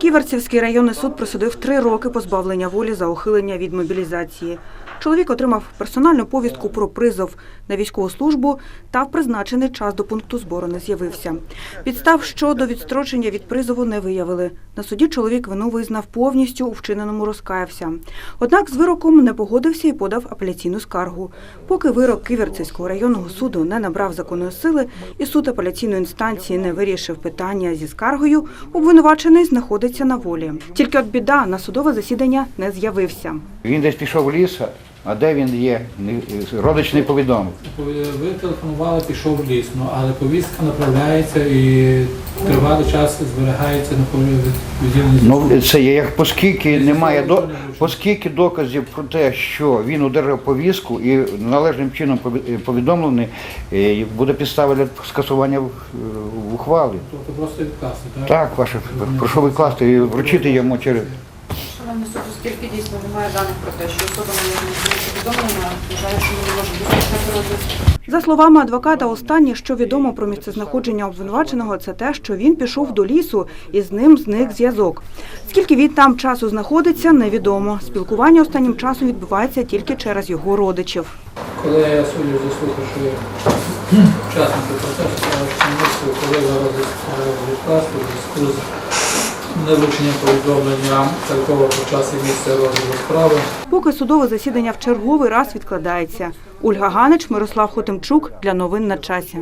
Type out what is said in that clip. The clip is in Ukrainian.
Ківерцівський районний суд присудив три роки позбавлення волі за ухилення від мобілізації. Чоловік отримав персональну повістку про призов на військову службу та в призначений час до пункту збору не з'явився. Підстав щодо відстрочення від призову не виявили. На суді чоловік вину визнав повністю у вчиненому розкаявся. Однак з вироком не погодився і подав апеляційну скаргу. Поки вирок Ківерцівського районного суду не набрав законної сили і суд апеляційної інстанції не вирішив питання зі скаргою, обвинувачений знаходиться на волі. Тільки от біда на судове засідання не з'явився. Він десь пішов в ліс, а де він є, родич не повідомив. Ви телефонували, пішов в ліс, ну, але повістка направляється і тривалий час зберігається на відділенні. Ну це є як оскільки немає до оскільки доказів про те, що він одержав повістку і належним чином пові- повідомлений, е, буде підстава для скасування в- в ухвали. Тобто просто відкласти, так? Так, ваше прошу викласти і вручити йому через. Шановний суд, оскільки дійсно немає даних про те, що особа не може бути повідомлена, вважаю, що ми не можемо розпочати розгляд. За словами адвоката, останнє, що відомо про місцезнаходження обвинуваченого, це те, що він пішов до лісу і з ним зник зв'язок. Скільки він там часу знаходиться, невідомо. Спілкування останнім часом відбувається тільки через його родичів. Коли я суддю заслухавши учасників процесу, сказав, що місце, коли зараз відкласти в зв'язку з неврученням повідомлення такого про час і розгляду справи. Поки судове засідання в черговий раз відкладається. Ольга Ганич, Мирослав Хотимчук для новин на часі.